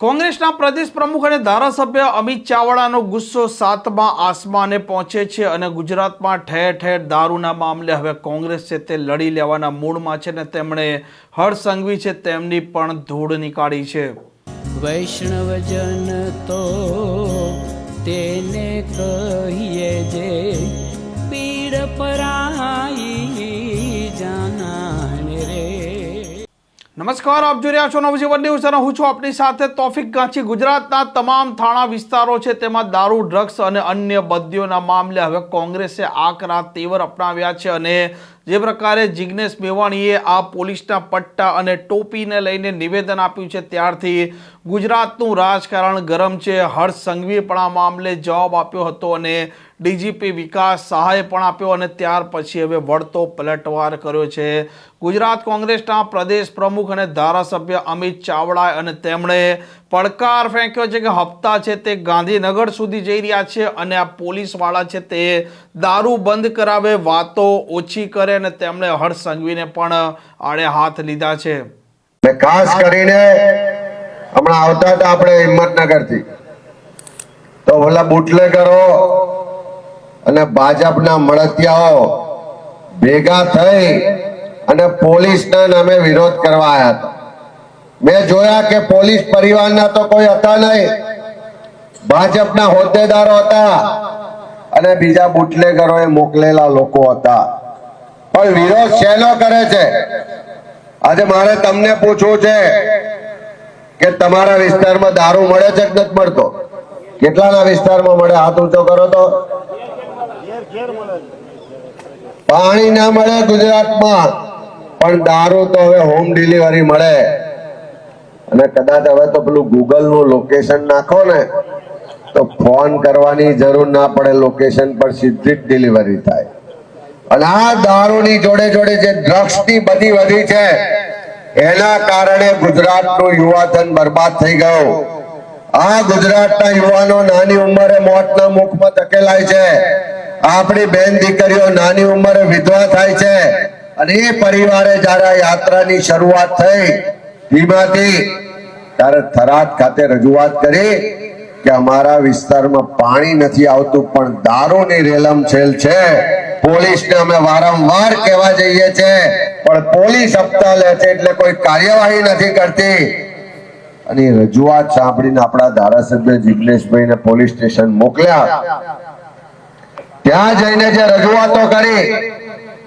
કોંગ્રેસના પ્રદેશ પ્રમુખ અને ધારાસભ્ય અમિત ચાવડાનો ગુસ્સો સાતમા આસમાને પહોંચે છે અને ગુજરાતમાં ઠેર ઠેર દારૂના મામલે હવે કોંગ્રેસ છે તે લડી લેવાના મૂડમાં છે ને તેમણે હર્ષ સંઘવી છે, તેમની પણ ધૂળ નીકાળી છે. વૈષ્ણવજન તો તેને કહીએ જે પીડ પરાઈ નમસ્કાર, આપ જોઈ રહ્યા છો નવજીવન ન્યૂઝ અને હું છું આપની સાથે તોફિક ગાંચી. ગુજરાતના તમામ થાણા વિસ્તારો છે, તેમાં દારૂ, ડ્રગ્સ અને અન્ય બદીઓના મામલે હવે કોંગ્રેસે આકરા તેવર અપનાવ્યા છે અને જે પ્રકારે જિગ્નેશ મેવાણીએ આ પોલીસના પટ્ટા અને ટોપીને લઈને નિવેદન આપ્યું છે, ત્યારથી ગુજરાતનું રાજકારણ ગરમ છે. હર્ષ સંઘવીએ પણ આ મામલે જવાબ આપ્યો હતો અને ડીજીપી વિકાસ સહાય પણ આપ્યો અને ત્યાર પછી હવે વળતો પલટવાર કર્યો છે. ગુજરાત કોંગ્રેસના પ્રદેશ પ્રમુખ અને ધારાસભ્ય અમિત ચાવડા અને તેમણે પડકાર ફેંક્યો છે કે હપ્તા છે તે ગાંધીનગર સુધી જઈ રહ્યા છે અને આ પોલીસવાળા છે તે દારૂ બંધ કરાવે, વાતો ઓછી કરે અને તેમણે હર્ષ સંઘવીને પણ આડે હાથ લીધા છે. ખાસ કરીને હમણાં આવતા હતા આપણે હિંમતનગરથી. તો ઓલા બુટલેગરો અને ભાજપના મળતિયાઓ ભેગા થઈ અને પોલીસના નામે વિરોધ કરવા આવ્યા હતા. મેં જોયા કે પોલીસ પરિવારના તો કોઈ હતા નહીં. ભાજપના હોદ્દેદારો હતા અને બીજા બુટલેગરોએ મોકલેલા લોકો હતા. પણ વિરોધ શેનો કરે છે? આજે મારે તમને પૂછવું છે કે તમારા વિસ્તારમાં દારૂ મળે છે કે નથી મળતો? કેટલાના વિસ્તારમાં મળે? હાથ ઊંચો કરો તો. પાણી ના મળે ગુજરાતમાં, પણ દારૂ તો હવે હોમ ડિલિવરી મળે. અને કદાચ હવે તો પેલું ગૂગલનું લોકેશન નાખો ને, તો ફોન કરવાની જરૂર ના પડે લોકેશન પર સીધી જ ડિલિવરી થાય. અને આ દારૂની જોડે જોડે જે ડ્રગ્સની બધી વધી છે, એના કારણે ગુજરાતનું યુવાધન બરબાદ થઈ ગયું. આ ગુજરાતના યુવાનો નાની ઉંમરે મોતના મુખમાં ધકેલાય છે. આપણી બેન દીકરીઓ નાની ઉંમરે વિધવા થાય છે અને એ પરિવારે જયારે યાત્રાની શરૂઆત થઈ ધીમાથી ત્યારે થરાદ ખાતે રજૂઆત કરી કે અમારા વિસ્તારમાં પાણી નથી આવતું, પણ દારૂની રેલમછેલ છે. પોલીસને અમે વારંવાર કહેવા જઈએ છે, પણ પોલીસ હપ્તા લે છે એટલે કોઈ કાર્યવાહી નથી કરતી. અને રજૂઆત સાંભળીને આપણા ધારાસભ્ય જિગ્નેશભાઈને પોલીસ સ્ટેશન મોકલ્યા. ત્યાં જઈને જે રજૂઆતો કરી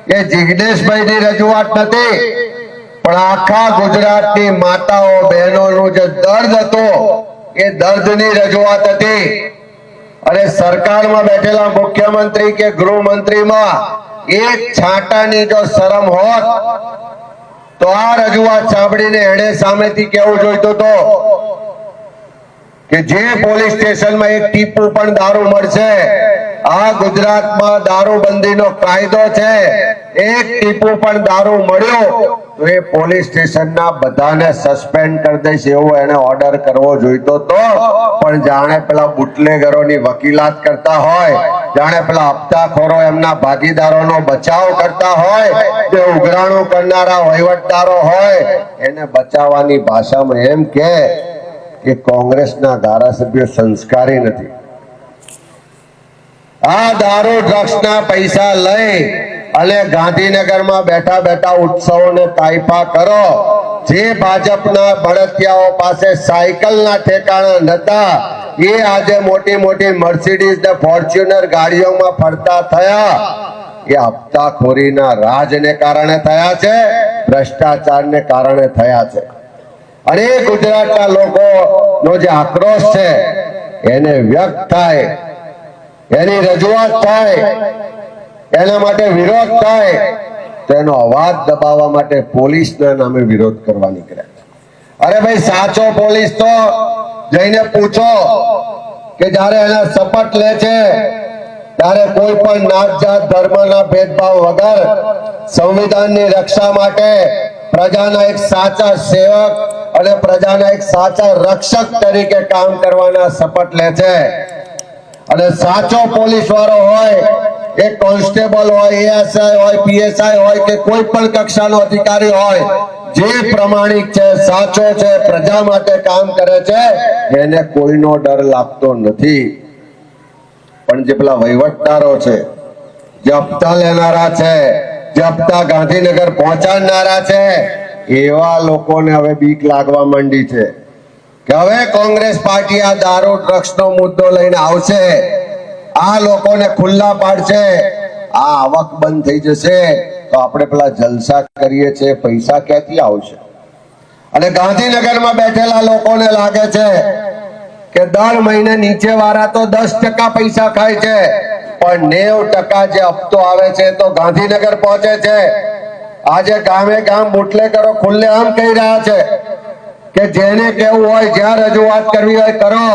એ જિગ્નેશભાઈની રજૂઆત નથી, પણ આખા ગુજરાતની માતાઓ બહેનોનું જે દર્દ હતું, એ દર્દની રજૂઆત હતી. અને સરકારમાં બેઠેલા મુખ્યમંત્રી કે ગૃહમંત્રીમાં એક છાંટાની જો શરમ હોત, તો આ રજૂઆત સાંભળીને એણે સામેથી કેવું જોઈતું તો, કે જે પોલીસ સ્ટેશનમાં એક ટીપુ પણ દારૂ મળશે આ ગુજરાતમાં દારૂબંધીનો કાયદો છે. એક ટીપુ પણ દારૂ મળ્યો, તો એ પોલીસ સ્ટેશનના બધાને સસ્પેન્ડ કરી દઈશ એવો એને ઓર્ડર કરવો જોઈતો તો. પણ જાણે પેલા બુટલેગરોની વકીલાત કરતા હોય, જાણે પેલા હપ્તાખોરો એમના ભાગીદારોનો બચાવ કરતા હોય તે ઉઘરાણું કરનારા વહીવટદારો હોય, એને બચાવવાની ભાષામાં એમ કે કોંગ્રેસના ધારાસભ્યો સંસ્કારી નથી. આ દારૂ ડ્રગ્સના પૈસા લઈ અને ગાંધીનગરમાં બેઠા બેઠા ઉત્સવોને તાઇફા કરો. જે ભાજપના બળદિયાઓ પાસે સાયકલના ઠેકાણા નતા, એ આજે મોટી મોટી મર્સિડીઝ ને ફોર્ચ્યુનર ગાડીઓમાં ફરતા થયા. એ હપ્તાખોરીના રાજને કારણે થયા છે, ભ્રષ્ટાચારને કારણે થયા છે. અને ગુજરાતના ગુજરાતના લોકોનો જે આક્રોશ છે, એને વ્યક્ત થાય એની રજૂઆત થાય, એના માટે વિરોધ થાય તેનો અવાજ દબાવવા માટે પોલીસના નામે વિરોધ કરવા નીકળ્યા અરે ભાઈ, સાચો પોલીસ તો. જઈને પૂછો કે જ્યારે એના શપથ લે છે, ત્યારે કોઈ પણ નાત જાત ધર્મના ભેદભાવ વગર સંવિધાનની રક્ષા માટે પ્રજાના એક સાચા સેવક અને પ્રજાના એક સાચા રક્ષક તરીકે કામ કરવાના શપથ લે છે. અને સાચો પોલીસ વાળો હોય, એ કોન્સ્ટેબલ હોય એએસઆઈ હોય પીએસઆઈ હોય કે કોઈ પણ કક્ષાનો અધિકારી હોય, જે પ્રમાણિક છે, સાચો છે, પ્રજા માટે કામ કરે છે, એને કોઈનો ડર લાગતો નથી. પણ જે પેલા વહીવટદારો છે, જે લેનારા છે, જે હપ્તા ગાંધીનગર પહોંચાડનારા છે, એવા લોકોને હવે બીક લાગવા માંડી છે. કે હવે કોંગ્રેસ પાર્ટી આ દારૂ, ડ્રગ્સનો મુદ્દો લઈને આવશે. આ લોકોને ખુલ્લા પાડશે. આ આવક બંધ થઈ જશે. તો આપણે પેલા જલસા કરીએ છીએ. પૈસા ક્યાંથી આવશે? અને ગાંધીનગરમાં બેઠેલા લોકોને લાગે છે કે દર મહિને નીચે વાળા તો દસ ટકા પૈસા ખાય છે. પણ નેવ ટકા જે હપ્તો આવે છે તો ગાંધીનગર પહોંચે છે. આજે ગામે ગામ બુટલેગરો ખુલ્લે આમ કહી રહ્યા છે. કે જેને કેવું હોય, જ્યાં રજૂઆત કરવી હોય, કરો.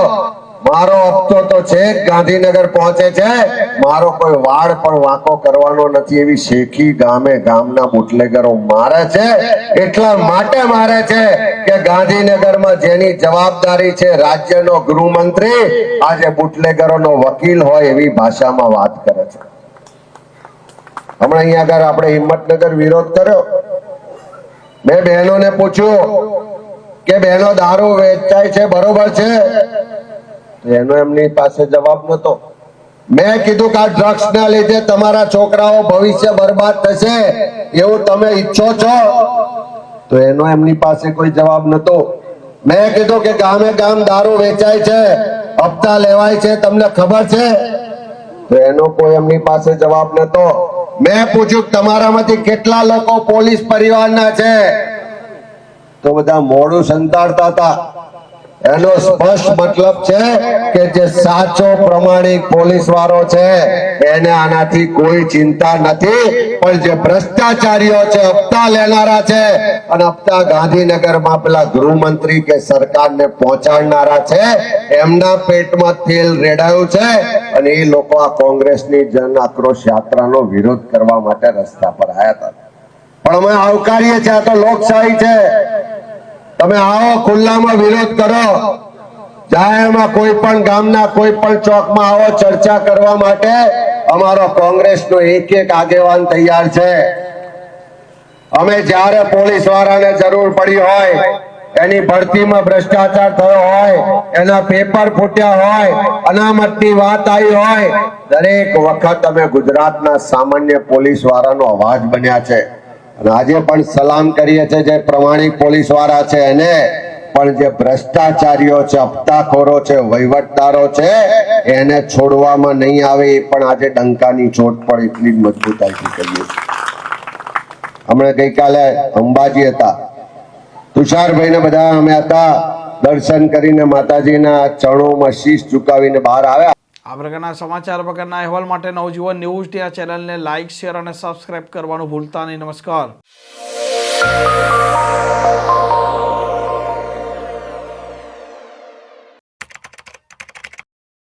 મારો હપ્તો તો છે ગાંધીનગર પહોંચે છે. મારો કોઈ વાળ પણ વાંકો કરવાનો નથી એવી શેખી ગામે ગામના બુટલેગરો મારે છે. એટલા માટે મારે છે કે ગાંધીનગરમાં જેની જવાબદારી છે રાજ્યનો ગૃહમંત્રી, આજે બુટલેગરોનો વકીલ હોય એવી ભાષામાં વાત કરે છે. હમણાં અહીંયા આગળ આપણે હિંમતનગર વિરોધ કર્યો. મેં બહેનોને પૂછ્યું કે બહેનો દારૂ વેચાય છે બરોબર છે? એનો એમની પાસે જવાબ નતો મેં કીધું કે આ ડ્રગ્સ ના લીધે તમારા છોકરાઓ ભવિષ્ય બરબાદ થશે એવું તમે ઈચ્છો છો? તો એનો એમની પાસે કોઈ જવાબ નતો મેં કીધું કે ગામે ગામ દારૂ વેચાય છે હપ્તા લેવાય છે તમને ખબર છે? તો એનો કોઈ એમની પાસે જવાબ નતો મેં પૂછ્યું તમારામાંથી કેટલા લોકો પોલીસ પરિવારના છે? તો બધા મોડું સંતાડતા હતા. એનો સ્પષ્ટ મતલબ છે કે જે સાચો પ્રમાણિક પોલીસ વાળો છે, એને આનાથી કોઈ ચિંતા નથી. પણ જે ભ્રષ્ટાચારીઓ છે, હપ્તા લેનારા છે, અને હપ્તા ગાંધીનગરમાં પેલા ગૃહમંત્રી કે સરકારને પહોંચાડનારા છે, એમના પેટમાં તેલ રેડાયું છે, અને એ લોકો આ કોંગ્રેસની જન આક્રોશ યાત્રાનો વિરોધ કરવા માટે રસ્તા પર આવ્યા હતા. પણ અમે આવકારીએ છીએ, આ તો લોકશાહી છે. તમે આવો, ખુલ્લામાં વિરોધ કરો. જાહેરમાં કોઈ પણ ગામના, કોઈ પણ ચોકમાં આવો ચર્ચા કરવા માટે. અમારો કોંગ્રેસનો એક એક આગેવાન તૈયાર છે. અમે જ્યારે પોલીસ વાળાને જરૂર પડી હોય, એની ભરતીમાં ભ્રષ્ટાચાર થયો હોય, એના પેપર ફૂટ્યા હોય, અનામતની વાત આવી હોય, દરેક વખત અમે ગુજરાતના સામાન્ય પોલીસ વાળાનો અવાજ બન્યા છે. આજે પણ સલામ કરીએ છીએ જે પ્રમાણિક પોલીસવાળા છે એને, પણ જે ભ્રષ્ટાચારીઓ છે, હપ્તાખોરો છે, વહીવટદારો છે, એને છોડવામાં નહીં આવે એ પણ આજે ડંકાની ચોટ પણ એટલી જ મજબૂતાઈથી છીએ. હમણાં ગઈકાલે અંબાજી હતા. તુષારભાઈ ને બધા અમે હતા, દર્શન કરીને માતાજીના ચરણોમાં શીશ ચુકાવીને બહાર આવ્યા. આ પ્રકારના સમાચાર પ્રકારના અહેવાલ માટે નવજીવન ન્યૂઝ ડે આ ચેનલને લાઇક, શેર અને સબસ્ક્રાઇબ કરવાનું ભૂલતા નહીં. નમસ્કાર.